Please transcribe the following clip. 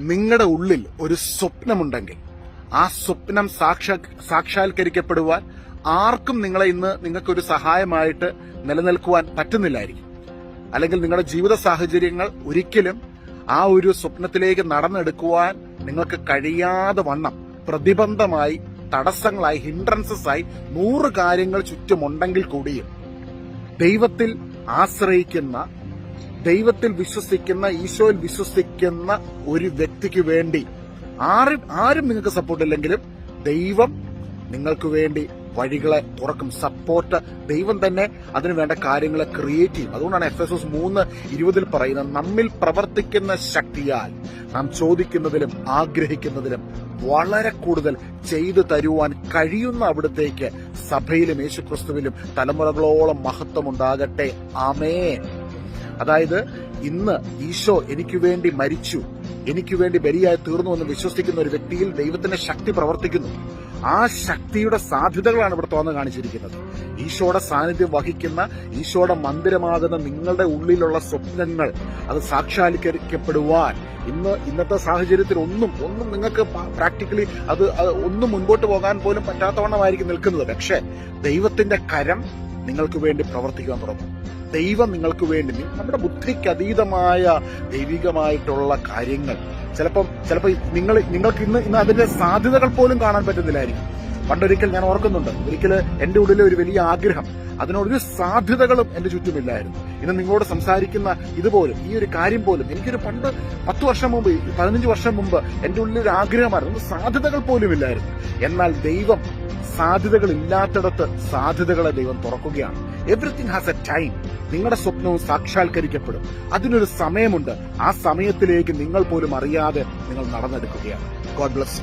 നിങ്ങളുടെ ഉള്ളിൽ ഒരു സ്വപ്നമുണ്ടെങ്കിൽ ആ സ്വപ്നം സാക്ഷാ സാക്ഷാത്കരിക്കപ്പെടുവാൻ ആർക്കും നിങ്ങളെ ഇന്ന് നിങ്ങൾക്കൊരു സഹായമായിട്ട് നിലനിൽക്കുവാൻ പറ്റുന്നില്ലായിരിക്കും. അല്ലെങ്കിൽ നിങ്ങളുടെ ജീവിത സാഹചര്യങ്ങൾ ഒരിക്കലും ആ ഒരു സ്വപ്നത്തിലേക്ക് നടന്നെടുക്കുവാൻ നിങ്ങൾക്ക് കഴിയാതെ വണ്ണം പ്രതിബന്ധമായി തടസ്സങ്ങളായി ഹിൻഡ്രൻസസ് ആയി നൂറ് കാര്യങ്ങൾ ചുറ്റുമുണ്ടെങ്കിൽ കൂടിയും ദൈവത്തിൽ ആശ്രയിക്കുന്ന ദൈവത്തിൽ വിശ്വസിക്കുന്ന ഈശോയിൽ വിശ്വസിക്കുന്ന ഒരു വ്യക്തിക്ക് വേണ്ടി ആരും ആരും നിങ്ങൾക്ക് സപ്പോർട്ട് ഇല്ലെങ്കിലും ദൈവം നിങ്ങൾക്ക് വേണ്ടി വഴികളെ തുറക്കും സപ്പോർട്ട് ദൈവം തന്നെ അതിനു വേണ്ട കാര്യങ്ങളെ ക്രിയേറ്റ് ചെയ്യും. അതുകൊണ്ടാണ് എഫ് എസ് എസ് മൂന്ന് ഇരുപതിൽ പറയുന്നത് നമ്മിൽ പ്രവർത്തിക്കുന്ന ശക്തിയാൽ നാം ചോദിക്കുന്നതിലും ആഗ്രഹിക്കുന്നതിലും വളരെ കൂടുതൽ ചെയ്തു തരുവാൻ കഴിയുന്ന അവിടത്തേക്ക് സഭയിലും യേശുക്രിസ്തുവിലും തലമുറകളോളം മഹത്വം ഉണ്ടാകട്ടെ ആമേ അതായത് ഇന്ന് ഈശോ എനിക്ക് വേണ്ടി മരിച്ചു എനിക്ക് വേണ്ടി ബലിയായി തീർന്നു എന്ന് വിശ്വസിക്കുന്ന ഒരു വ്യക്തിയിൽ ദൈവത്തിന്റെ ശക്തി പ്രവർത്തിക്കുന്നു. ആ ശക്തിയുടെ സാധ്യതകളാണ് ഇവിടെ തോന്നു കാണിച്ചിരിക്കുന്നത്. ഈശോയുടെ സാന്നിധ്യം വഹിക്കുന്ന ഈശോയുടെ മന്ദിരമാകുന്ന നിങ്ങളുടെ ഉള്ളിലുള്ള സ്വപ്നങ്ങൾ അത് സാക്ഷാത്കരിക്കപ്പെടുവാൻ. ഇന്ന് ഇന്നത്തെ സാഹചര്യത്തിൽ ഒന്നും ഒന്നും നിങ്ങൾക്ക് പ്രാക്ടിക്കലി അത് ഒന്നും മുൻപോട്ട് പോകാൻ പോലും പറ്റാത്തവണ്ണമായിരിക്കും നിൽക്കുന്നത്. പക്ഷേ ദൈവത്തിന്റെ കരം നിങ്ങൾക്ക് വേണ്ടി പ്രവർത്തിക്കാൻ തുടങ്ങും. ദൈവം നിങ്ങൾക്ക് വേണ്ടി നമ്മുടെ ബുദ്ധിക്ക് അതീതമായ ദൈവികമായിട്ടുള്ള കാര്യങ്ങൾ. ചിലപ്പം ചിലപ്പോൾ നിങ്ങൾ നിങ്ങൾക്ക് ഇന്ന് ഇന്ന് അതിന്റെ സാധ്യതകൾ പോലും കാണാൻ പറ്റുന്നില്ലായിരിക്കും. പണ്ടൊരിക്കൽ ഞാൻ ഓർക്കുന്നുണ്ട് ഒരിക്കൽ എന്റെ ഉള്ളിലെ ഒരു വലിയ ആഗ്രഹം അതിനോടൊരു സാധ്യതകളും എന്റെ ചുറ്റുമില്ലായിരുന്നു. ഇന്ന് നിങ്ങളോട് സംസാരിക്കുന്ന ഇതുപോലും ഈ ഒരു കാര്യം പോലും എനിക്കൊരു പണ്ട് പത്ത് വർഷം മുമ്പ് പതിനഞ്ച് വർഷം മുമ്പ് എന്റെ ഉള്ളിൽ ഒരു ആഗ്രഹമായിരുന്നു സാധ്യതകൾ പോലും ഇല്ലായിരുന്നു എന്നാൽ ദൈവം സാധ്യതകൾ ഇല്ലാത്തിടത്ത് സാധ്യതകളെ ദൈവം തുറക്കുകയാണ്. എവറിത്തിങ് ഹാസ് എ ടൈം നിങ്ങളുടെ സ്വപ്നവും സാക്ഷാത്കരിക്കപ്പെടും. അതിനൊരു സമയമുണ്ട്. ആ സമയത്തിലേക്ക് നിങ്ങൾ പോലും അറിയാതെ നിങ്ങൾ നടന്നെടുക്കുകയാണ്. God bless